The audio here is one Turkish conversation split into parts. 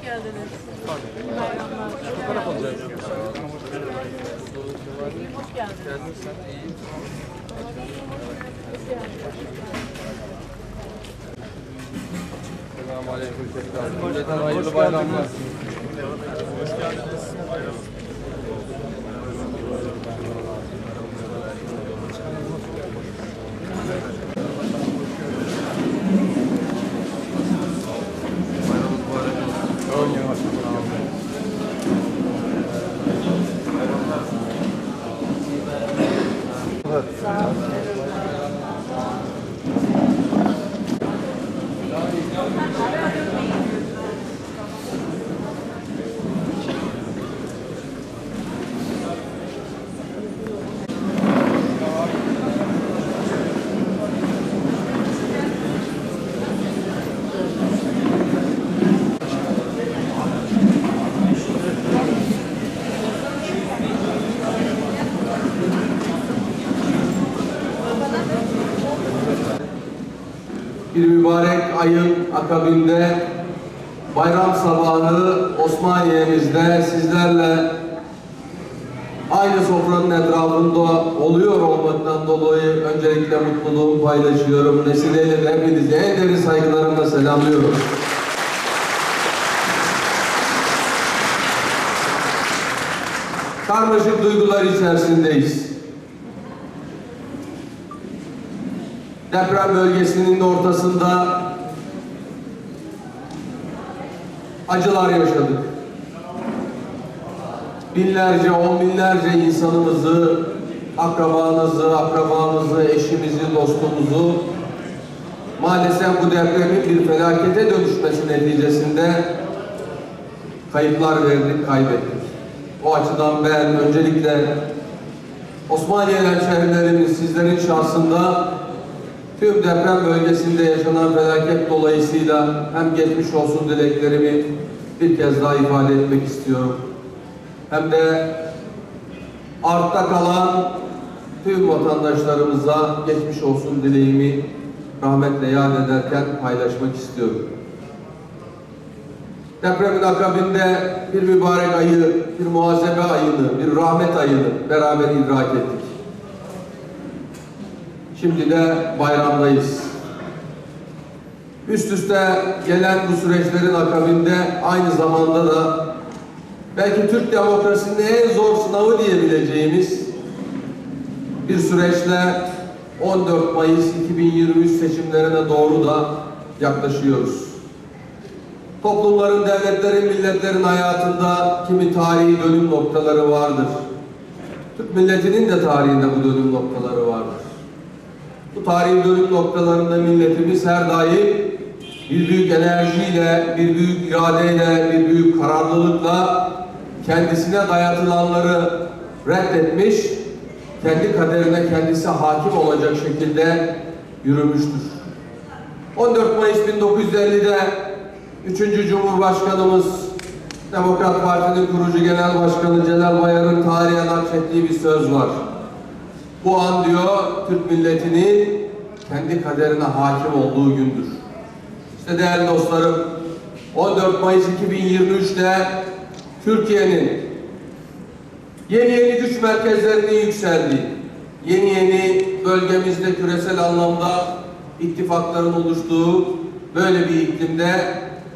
Hoş geldiniz. İyi bayramlar. Hoş geldiniz. Selamünaleyküm tekrar. Cümleten hayırlı bayramlar. Bayramınız good. Bir mübarek ayın akabinde bayram sabahı Osmaniye'mizde sizlerle aynı sofranın etrafında oluyor olmaktan dolayı öncelikle mutluluğumu paylaşıyorum. Vesileyle de hepinizi en derin saygılarımla selamlıyorum. Karmaşık duygular içerisindeyiz. Deprem bölgesinin ortasında acılar yaşadık. Binlerce, on binlerce insanımızı, akrabanızı, akrabamızı, eşimizi, dostumuzu maalesef bu depremin bir felakete dönüşmesi neticesinde kayıplar verdik, kaybettik. O açıdan ben öncelikle Osmaniye hemşehrilerimiz sizlerin şahsında tüm deprem bölgesinde yaşanan felaket dolayısıyla hem geçmiş olsun dileklerimi bir kez daha ifade etmek istiyorum. Hem de artta kalan tüm vatandaşlarımıza geçmiş olsun dileğimi rahmetle yad ederken paylaşmak istiyorum. Depremin akabinde bir mübarek ayı, bir muhasebe ayını, bir rahmet ayını beraber idrak ettik. Şimdi de bayramdayız. Üst üste gelen bu süreçlerin akabinde aynı zamanda da belki Türk demokrasinin en zor sınavı diyebileceğimiz bir süreçle 14 Mayıs 2023 seçimlerine doğru da yaklaşıyoruz. Toplumların, devletlerin, milletlerin hayatında kimi tarihi dönüm noktaları vardır. Türk milletinin de tarihinde bu dönüm noktaları vardır. Bu tarihi dönüm noktalarında milletimiz her daim bir büyük enerjiyle, bir büyük iradeyle, bir büyük kararlılıkla kendisine dayatılanları reddetmiş, kendi kaderine kendisi hakim olacak şekilde yürümüştür. 14 Mayıs 1950'de 3. Cumhurbaşkanımız Demokrat Parti'nin kurucu genel başkanı Celal Bayar'ın tarihe nakşettiği bir söz var. Bu an diyor Türk milletinin kendi kaderine hakim olduğu gündür. İşte değerli dostlarım 14 Mayıs 2023'te Türkiye'nin yeni yeni güç merkezlerinin yükseldiği, yeni yeni bölgemizde küresel anlamda ittifakların oluştuğu böyle bir iklimde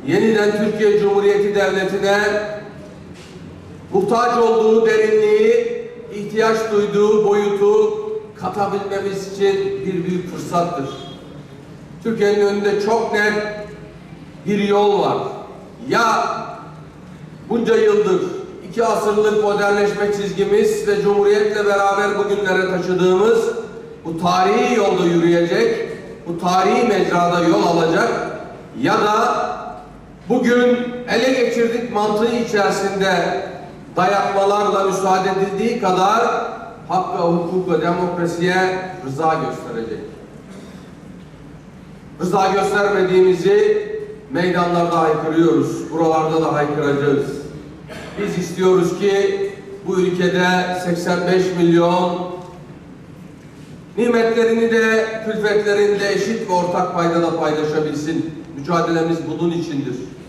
yeniden Türkiye Cumhuriyeti Devleti'ne muhtaç olduğu derinliği, ihtiyaç duyduğu boyutu katabilmemiz için bir büyük fırsattır. Türkiye'nin önünde çok net bir yol var. Ya bunca yıldır iki asırlık modernleşme çizgimiz ve Cumhuriyet'le beraber bugünlere taşıdığımız bu tarihi yolda yürüyecek, bu tarihi mecrada yol alacak ya da bugün ele geçirdik mantığı içerisinde dayatmalarla müsaade edildiği kadar hak ve hukuk ve demokrasiye rıza gösterecek. Rıza göstermediğimizi meydanlarda haykırıyoruz. Buralarda da haykıracağız. Biz istiyoruz ki bu ülkede 85 milyon nimetlerini de külfetlerini de eşit ve ortak paydada paylaşabilsin. Mücadelemiz bunun içindir.